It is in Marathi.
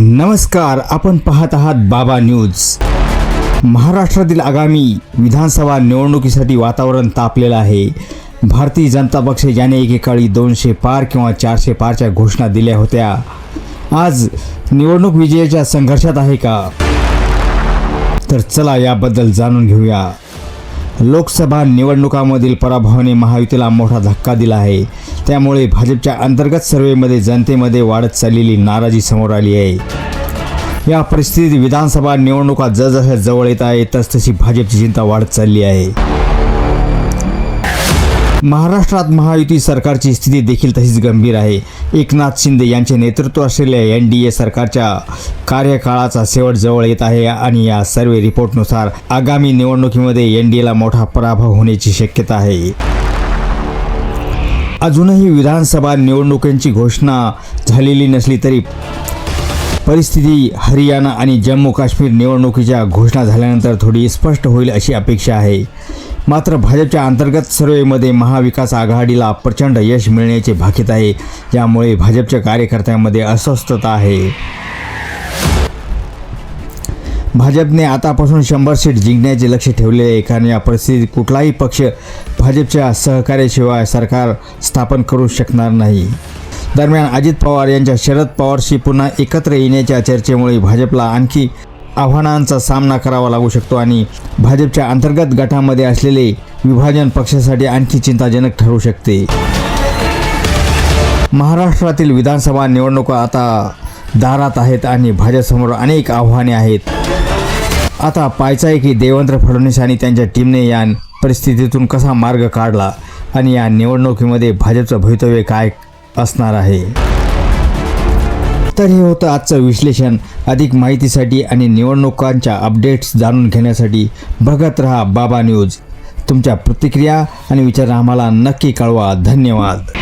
नमस्कार आपण पाहत आहात बाबा न्यूज. महाराष्ट्रातील आगामी विधानसभा निवडणुकीसाठी वातावरण तापलेलं आहे. भारतीय जनता पक्ष याने एकेकाळी दोनशे पार किंवा चारशे पारच्या घोषणा दिल्या होत्या. आज निवडणूक विजयाच्या संघर्षात आहे का? तर चला याबद्दल जाणून घेऊया. लोकसभा निवडणुकामधील पराभवाने महायुतीला मोठा धक्का दिला आहे. त्यामुळे भाजपच्या अंतर्गत सर्वेमध्ये जनतेमध्ये वाढत चाललेली नाराजी समोर आली आहे. या परिस्थितीत विधानसभा निवडणुका जसजशा जवळ येत आहे तसतशी भाजपची चिंता वाढत चालली आहे. महाराष्ट्रात महायुती सरकारची स्थिती देखील तशीच गंभीर आहे. एकनाथ शिंदे यांचे नेतृत्व असलेल्या एन डी ए सरकारच्या कार्यकाळाचा शेवट जवळ येत आहे आणि या सर्वे रिपोर्टनुसार आगामी निवडणुकीमध्ये एन डी एला मोठा पराभव होण्याची शक्यता आहे. अजूनही विधानसभा निवडणुकांची घोषणा झालेली नसली तरी परिस्थिती हरियाणा आणि जम्मू काश्मीर निवडणुकीच्या घोषणा झाल्यानंतर थोडी स्पष्ट होईल अशी अपेक्षा आहे. मात्र भाजपच्या अंतर्गत सर्वेमध्ये महाविकास आघाडीला प्रचंड यश मिळण्याचे भाकीत आहे. यामुळे भाजपच्या कार्यकर्त्यांमध्ये अस्वस्थता आहे. भाजपने आतापासून शंभर सीट जिंकण्याचे लक्ष ठेवले आहे. कारण या परिस्थितीत कुठलाही पक्ष भाजपच्या सहकार्याशिवाय सरकार स्थापन करू शकणार नाही. दरम्यान अजित पवार यांच्या शरद पवारशी पुन्हा एकत्र येण्याच्या चर्चेमुळे भाजपला आणखी आव्हानांचा सामना करावा लागू शकतो आणि भाजपच्या अंतर्गत गटामध्ये असलेले विभाजन पक्षासाठी आणखी चिंताजनक ठरू शकते. महाराष्ट्रातील विधानसभा निवडणुका आता दारात आहेत आणि भाजपसमोर अनेक आव्हाने आहेत. आता पाहायचं आहे की देवेंद्र फडणवीस आणि त्यांच्या टीमने या परिस्थितीतून कसा मार्ग काढला आणि या निवडणुकीमध्ये भाजपचं भवितव्य काय असणार आहे. तर हे होतं आजचं विश्लेषण. अधिक माहितीसाठी आणि निवडणुकांच्या अपडेट्स जाणून घेण्यासाठी बघत रहा बाबा न्यूज. तुमच्या प्रतिक्रिया आणि विचार आम्हाला नक्की कळवा. धन्यवाद.